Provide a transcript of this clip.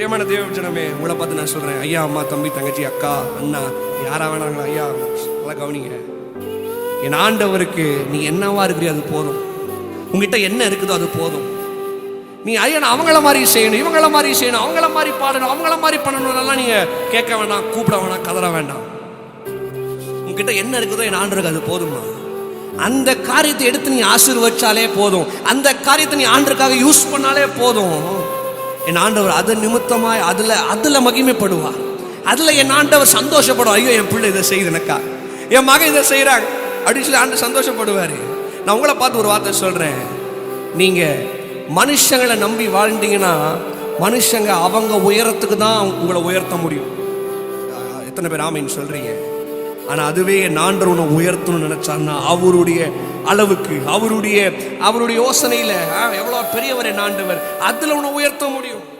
பிரியமான தேவஜனமே உங்களை பார்த்து நான் சொல்றேன். ஐயா அம்மா தம்பி தங்கச்சி அக்கா அண்ணா யாரா வேணாங்களா ஐயா நல்லா கவனிங்க. என் ஆண்டவருக்கு நீ என்னவா இருக்கிறியோ அது போதும். உங்ககிட்ட என்ன இருக்குதோ அது போதும். நீ ஐயா அவங்கள மாதிரி செய்யணும் இவங்கள மாதிரி செய்யணும் அவங்கள மாதிரி பாடணும் அவங்கள மாதிரி பண்ணணும்லாம் நீங்க கேட்க வேண்டாம் கூப்பிட வேண்டாம் கதற வேண்டாம். உங்ககிட்ட என்ன இருக்குதோ என் ஆண்டருக்கு அது போதுமா அந்த காரியத்தை எடுத்து நீ ஆசீர்வச்சாலே போதும். அந்த காரியத்தை நீ ஆண்டருக்காக யூஸ் பண்ணாலே போதும். என் ஆண்டவர் அது நிமித்தமாய் அதுல அதுல மகிமைப்படுவார். அதுல என் ஆண்டவர் சந்தோஷப்படும் ஐயோ என் பிள்ளை இதை செய்யுதுனக்கா என் மகன் இதை செய்றாங்க அப்படின்னு சொல்லி ஆண்டு சந்தோஷப்படுவாரு. நான் உங்களை பார்த்து ஒரு வார்த்தை சொல்றேன். நீங்க மனுஷங்களை நம்பி வாழ்ந்தீங்கன்னா மனுஷங்க அவங்க உயரத்துக்கு தான் உங்களை உயர்த்த முடியும். எத்தனை பேர் ஆமைன்னு சொல்றீங்க. ஆனா அதுவே என் ஆண்டவர் உன்னை உயர்த்தணும்னு நினச்சான்னா அவருடைய அளவுக்கு. அவருடைய அவருடைய யோசனையில ஆஹ், எவ்வளவு பெரியவர் என் அதுல உன்னை உயர்த்த முடியும்.